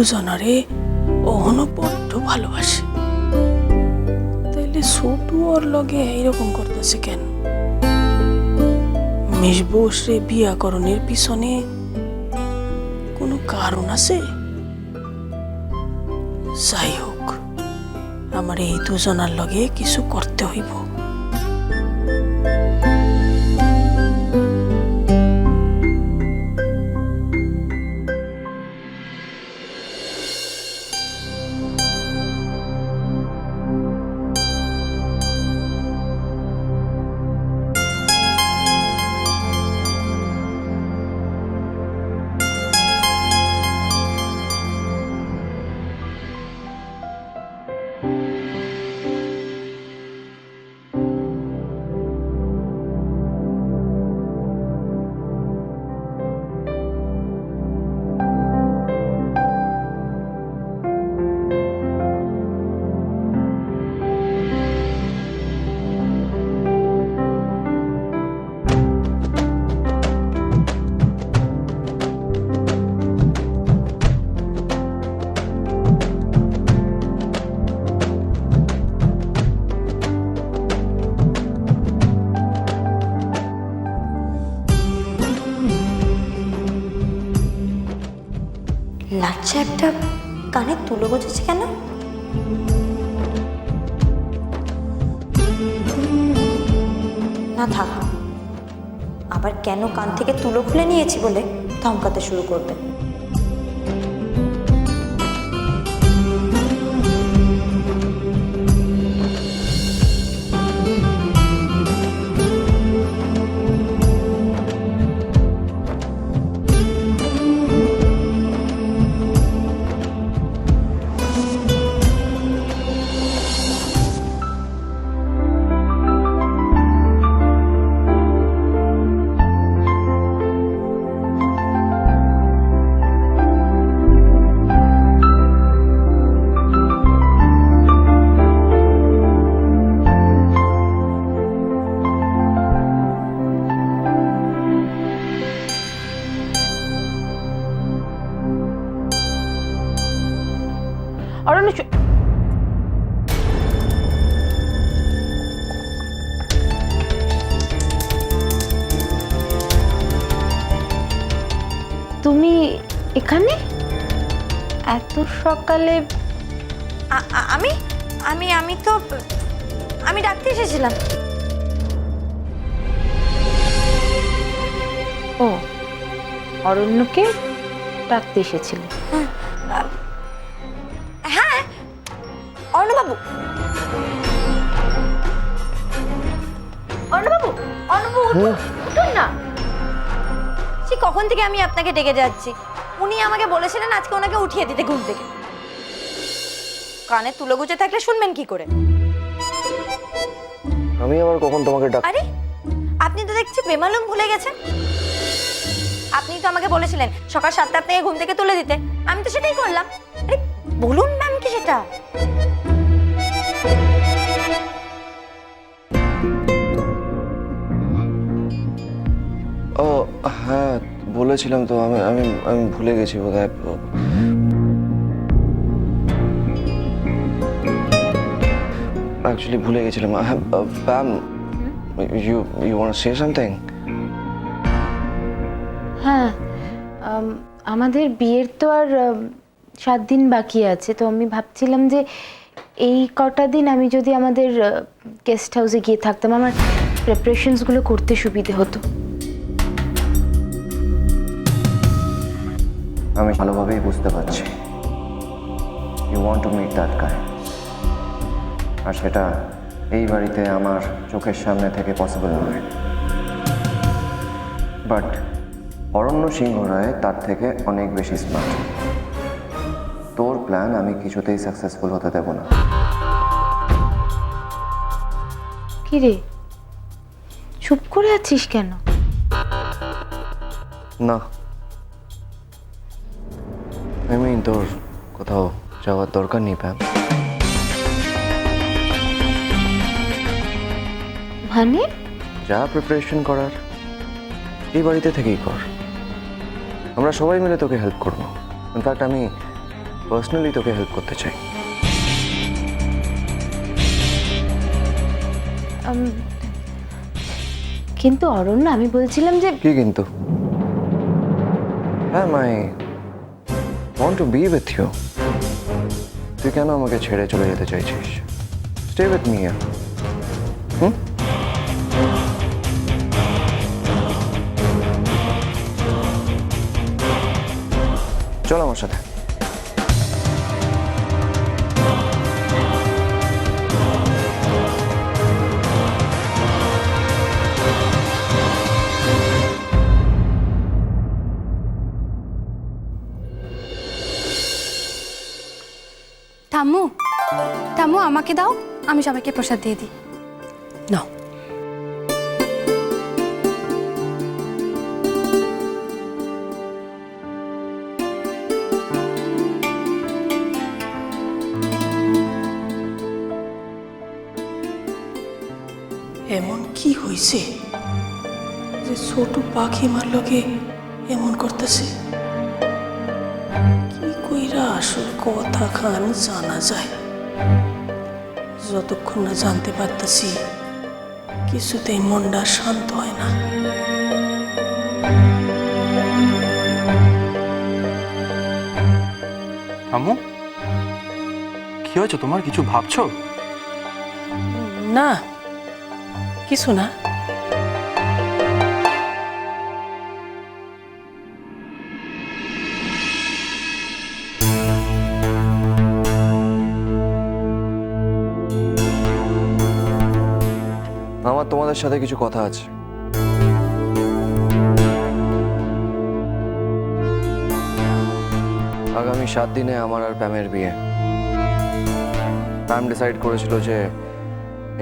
দুজনারে অহনো বড্ড ভালোবাসে। তাইলে ছোটু ওর লগে এইরকম করতেছে কেন? মেশবসরে বিয়াকরণের পিছনে কোনো কারণ আছে? যাই হোক, আমার এই দুজনার লগে কিছু করতে হইব। লাচ্ছা একটা কানে তুলো গজেছে কেন? না থাক। আবার কেন কান থেকে তুলো খুলে নিয়েছি বলে ধমকাতে শুরু করবে? তুমি এখানে? এত সকালে আমি আমি আমি তো আমি ডাকতে এসেছিলাম। ও অরণ্যকে ডাকতে এসেছিলে। হ্যাঁ অর্ণবাবু অর্ণবাবু অর্ণবাবু উঠুন উঠুন না। কখন থেকে আমি আপনাকে ডেকে যাচ্ছি? উনি আমাকে বলেছিলেন আজকে ওনাকে উঠিয়ে দিতে ঘুম থেকে। কানে তুলো গুজে থাকলে শুনবেন কি করে? আমি আবার কখন তোমাকে ডাক আরে আপনি তো দেখছি বেমালুম ভুলে গেছেন। আপনি তো আমাকে বলেছিলেন সকাল সাতটা আপনাকে ঘুম থেকে তুলে দিতে। আমি তো সেটাই করলাম। আরে বলুন ম্যাম কি সেটা? বলেছিলাম তো, আমি আমি আমি ভুলে গেছি বোধ হয় অ্যাকচুয়ালি ভুলে গেছিলাম। Pam you you want say something হ্যাঁ আমাদের বিয়ের তো আর সাত দিন বাকি আছে। তো আমি ভাবছিলাম যে এই কটা দিন আমি যদি আমাদের গেস্ট হাউসে গিয়ে থাকতাম, আমার প্রিপারেশনসগুলো করতে সুবিধে হতো। আমি ভালোভাবেই বুঝতে পারছি। You want to meet that guy আর সেটা এই বাড়িতে আমার চোখের সামনে থেকে পসিবল নয়। বাট অরণ্য সিংহ রায় তার থেকে অনেক বেশি স্মার্ট তোর প্ল্যান আমি কিছুতেই সাকসেসফুল হতে দেব না। কিরে চুপ করে আছিস কেন? না। আই মিন তোর কোথাও যাওয়ার দরকার নেই প্যাম মানে যা প্রিপারেশন করার এই বাড়িতে থেকেই কর। আমরা সবাই মিলে তোকে হেল্প করব। ইনফ্যাক্ট আমি পার্সোনালি তোকে হেল্প করতে চাই। কিন্তু অরণ্য আমি বলছিলাম যে কি কিন্তু? হ্যাঁ my. Want to be with you. তুই কেন আমাকে ছেড়ে চলে যেতে চাইছিস? Stay with me hmm? চল আমার সাথে। আমাকে দাও আমি সবাইকে প্রসাদ দিয়ে দিই। নাও। এমন কি হয়েছে যে ছোট পাখি মার লগে এমন করতেছে? কি কইরা আসল কথা খান জানা যায়? যতক্ষণ না জানতে পারতেছি কিছুতেই মনটা শান্ত হয় না। আম্মু কি হয়েছে? তোমার কিছু ভাবছ? না কিছু না। তোমাদের সাথে কিছু কথা আছে। আগামী সাত দিনে আমার আর প্যামের বিয়ে। প্যাম ডিসাইড করেছিল যে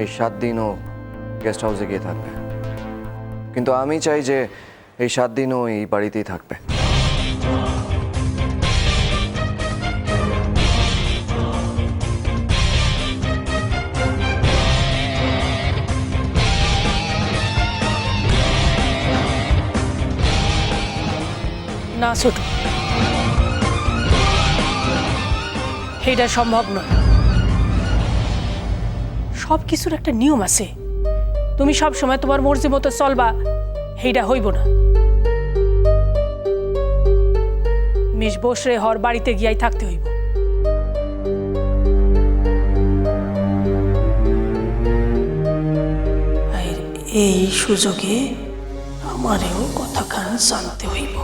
এই সাত দিনও গেস্ট হাউসে গিয়ে থাকবে। কিন্তু আমি চাই যে এই সাত দিনও এই বাড়িতেই থাকবে। না ছোট। এটা সম্ভব নয়। সব কিছুর একটা নিয়ম আছে। তুমি সব সময় তোমার মর্জি মতো চলবা সেইটা হইব না। মিস বসরে হর বাড়িতে গিয়াই থাকতে হইব। এই সুযোগে আমারেও কথা খান জানতে হইব।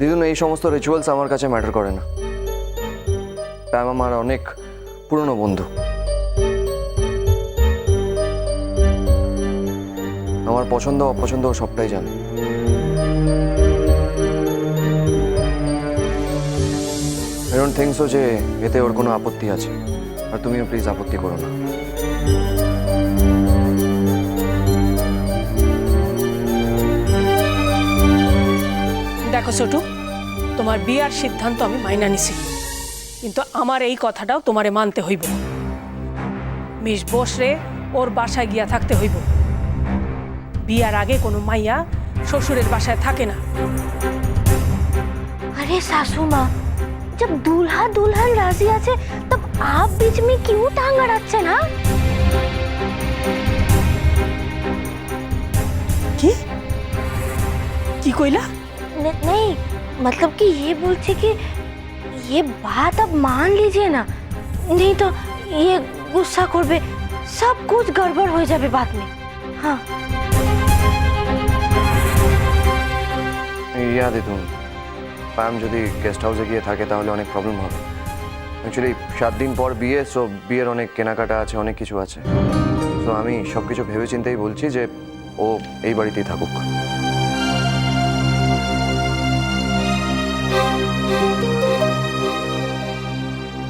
দিদুন, এই সমস্ত রিচুয়ালস আমার কাছে ম্যাটার করে না। প্যাম আমার অনেক পুরনো বন্ধু। আমার পছন্দ, অপছন্দ সবটাই জানে। আই ডোন্ট থিঙ্ক সো যে এতে ওর কোনো আপত্তি আছে। আর তুমিও প্লিজ আপত্তি করো না। দেখো ছোটু তোমার বিয়ার সিদ্ধান্ত আমি মাইনা নিছি। কিন্তু আমার এই কথাটাও তোমারে মানতে হইব। মিস বসরে ওর বাসায় গিয়া থাকতে হইব। বিয়ার আগে কোনো মাইয়া শ্বশুরের বাসায় থাকে না। আরে শাশুমা माँ দুলহা দুলহান রাজি আছে তব আপ बीच মে কিউ टांग না? কি? কি কইলা? नहीं मतलब कि ये बोलते कि ये बात अब मान लीजिए ना, नहीं तो ये गुस्सा कर सब कुछ गड़बड़ हो जाए बाद में। हाँ। याद है तुम, पैम जो गेस्ट हाउस गए थे अनेक प्रॉब्लम हो एक्चुअलि सात दिन पर विये सो विय अनेक केंटा आने किचु आो हमें सबकिछ भेवे चिंत ही बोलो यही थकुक।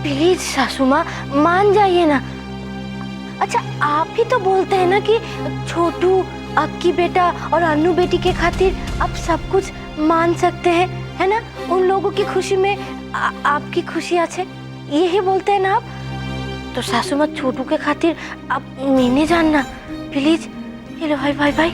प्लीज़ सासू माँ मान जाइए ना। अच्छा आप ही तो बोलते हैं ना कि छोटू अक्की बेटा और अन्नू बेटी के खातिर आप सब कुछ मान सकते हैं है ना? उन लोगों की खुशी में आ, आपकी खुशी আছে यही बोलते हैं ना आप? तो सासू माँ छोटू के खातिर आप मैंने जानना। प्लीज़ हेलो भाई भाई भाई।